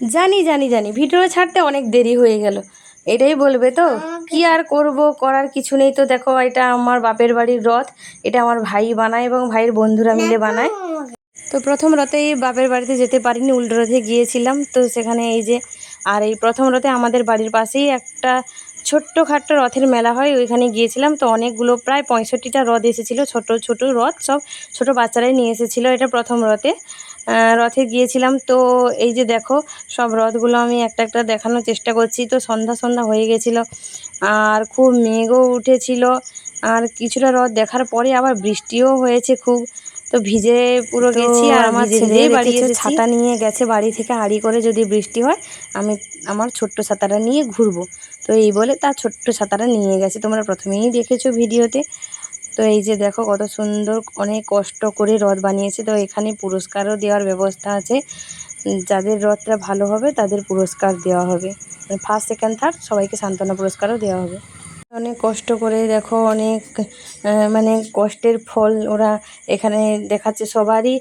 জানি জানি জানি। ভিডিও ছাড়তে অনেক দেরি হয়ে গেল। এটাই বলবে তো? কি আর করব? করার কিছু নেই তো। দেখো, এটা আমার বাপের বাড়ির রথ। এটা আমার ভাই বানায় এবং ভাইয়ের বন্ধুরা মিলে বানায়। তো প্রথম রথেই বাপের বাড়িতে যেতে পারিনি, উল্টো রথে গিয়েছিলাম। তো সেখানে এই যে, আর এই প্রথম রথে আমাদের বাড়ির পাশেই একটা ছোট্ট খাট্ট রথের মেলা হয়, ওইখানে গিয়েছিলাম তো অনেকগুলো প্রায় পঁয়ষট্টিটা রথ এসেছিল, ছোট ছোট রথ, সব ছোট বাচ্চারাই নিয়ে এসেছিল এটা প্রথম রথে। রথে গিয়েছিলাম তো এই যে দেখো, সব রথগুলো আমি একটা একটা দেখানোর চেষ্টা করছি, তো সন্ধ্যা সন্ধ্যা হয়ে গেছিল, আর খুব মেঘও উঠেছিল, আর কিছুটা রথ দেখার পরে আবার বৃষ্টিও হয়েছে খুব। তো ভিজে পুরো গেছি আর আমার ছেলে বাড়ি ছাতা নিয়ে গেছে বাড়ি থেকে হাঁড়ি করে যদি বৃষ্টি হয় আমি আমার ছোট্ট ছাতাটা নিয়ে ঘুরবো। তো এই বলে তার ছোট্ট ছাতাটা নিয়ে গেছে। তোমরা প্রথমেই দেখেছ ভিডিওতে। তো এই যে দেখো কত সুন্দর অনেক কষ্ট করে রথ বানিয়েছে। তো এখানে পুরস্কারও দেওয়ার ব্যবস্থা আছে। যাদের রথটা ভালো হবে তাদের পুরস্কার দেওয়া হবে। ফার্স্ট সেকেন্ড থার্ড সবাইকে সান্ত্বনা পুরস্কারও দেওয়া হবে। অনেক কষ্ট করে দেখো, অনেক মানে কষ্টের ফল ওরা এখানে দেখাচ্ছে সবারই।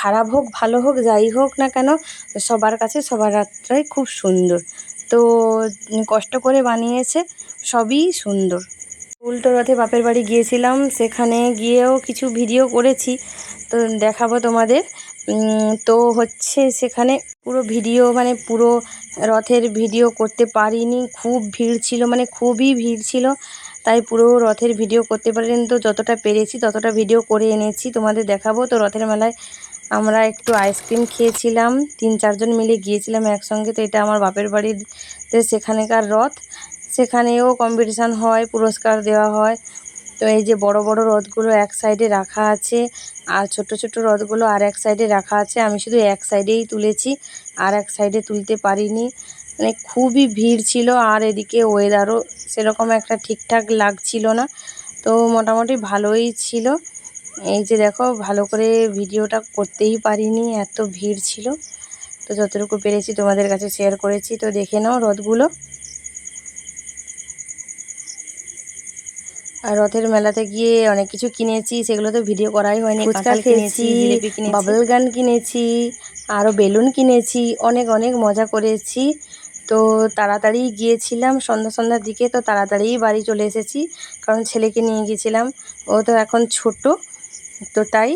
খারাপ হোক, ভালো হোক, যাই হোক না কেন, সবার কাছে সবার রাতটাই খুব সুন্দর। তো কষ্ট করে বানিয়েছে, সবই সুন্দর। উল্টো রথে বাপের বাড়ি গিয়েছিলাম, সেখানে গিয়েও কিছু ভিডিও করেছি। তো দেখাবো তোমাদের। তো হচ্ছে সেখানে পুরো ভিডিও মানে পুরো রথের ভিডিও করতে পারিনি। খুব ভিড় ছিল মানে খুবই ভিড় ছিল। তাই পুরো রথের ভিডিও করতে পারিনি। তো যতটা পেরেছি ততটা ভিডিও করে এনেছি। তোমাদের দেখাবো। তো রথের মেলায় আমরা একটু আইসক্রিম খেয়েছিলাম। তিন, চারজন মিলে গিয়েছিলাম একসঙ্গে। তো এটা আমার বাপের বাড়ির তো সেখানেকার রথ। সেখানেও কম্পিটিশান হয়, পুরস্কার দেওয়া হয়। তো এই যে বড় বড় রথগুলো এক সাইডে রাখা আছে, আর ছোট ছোট রথগুলো আর এক সাইডে রাখা আছে। আমি শুধু এক সাইডেই তুলেছি, আর এক সাইডে তুলতে পারিনি। মানে খুবই ভিড় ছিল, আর এদিকে ওয়েদারও সেরকম একটা ঠিকঠাক লাগছিল না। তো মোটামুটি ভালোই ছিল। এই যে দেখো, ভালো করে ভিডিওটা করতেই পারিনি, এত ভিড় ছিল। তো যতটুকু পেরেছি তোমাদের কাছে শেয়ার করেছি, তো দেখে নাও রথগুলো। আর রথের মেলাতে গিয়ে অনেক কিছু কিনেছি সেগুলো তো ভিডিও করাই হয়নি। ফুচকা খেয়েছি বাবল গান কিনেছি। আরও বেলুন কিনেছি অনেক অনেক মজা করেছি। তো তাড়াতাড়ি গিয়েছিলাম সন্ধ্যা সন্ধ্যার দিকে তো তাড়াতাড়ি বাড়ি চলে এসেছি কারণ ছেলেকে নিয়ে গিয়েছিলাম। ও তো এখন ছোট তো তাই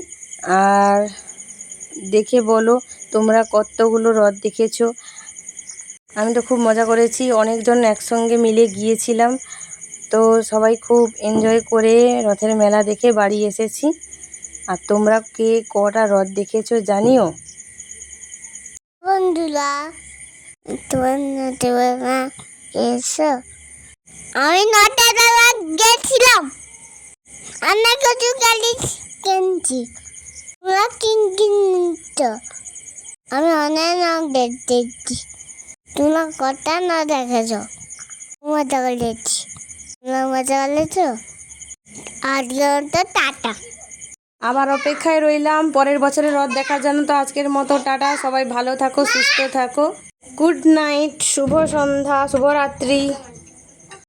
আর দেখে বলো তোমরা কতগুলো রথ দেখেছ। আমি তো খুব মজা করেছি অনেকজন একসঙ্গে মিলে গিয়েছিলাম। তো সবাই খুব এনজয় করে রথের মেলা দেখে বাড়ি এসেছি। আর তোমরা কে কটা রথ দেখেছ জানিও? বন্ধুরা, তোমরা এসো। আমি নটা দাদা গেছিলাম। আমরা কিছু গাড়ি কিনছি। তোমরা কিন কিনতো আমি অনেক নাম দেখতেছি তোমরা কটা না দেখেছ? তোমরা টাটা। আবার অপেক্ষায় রইলাম, পরের বছরের রথ দেখার জন্য, তো আজকের মতো টাটা, সবাই ভালো থাকো, সুস্থ থাকো। গুড নাইট, শুভ সন্ধ্যা শুভরাত্রি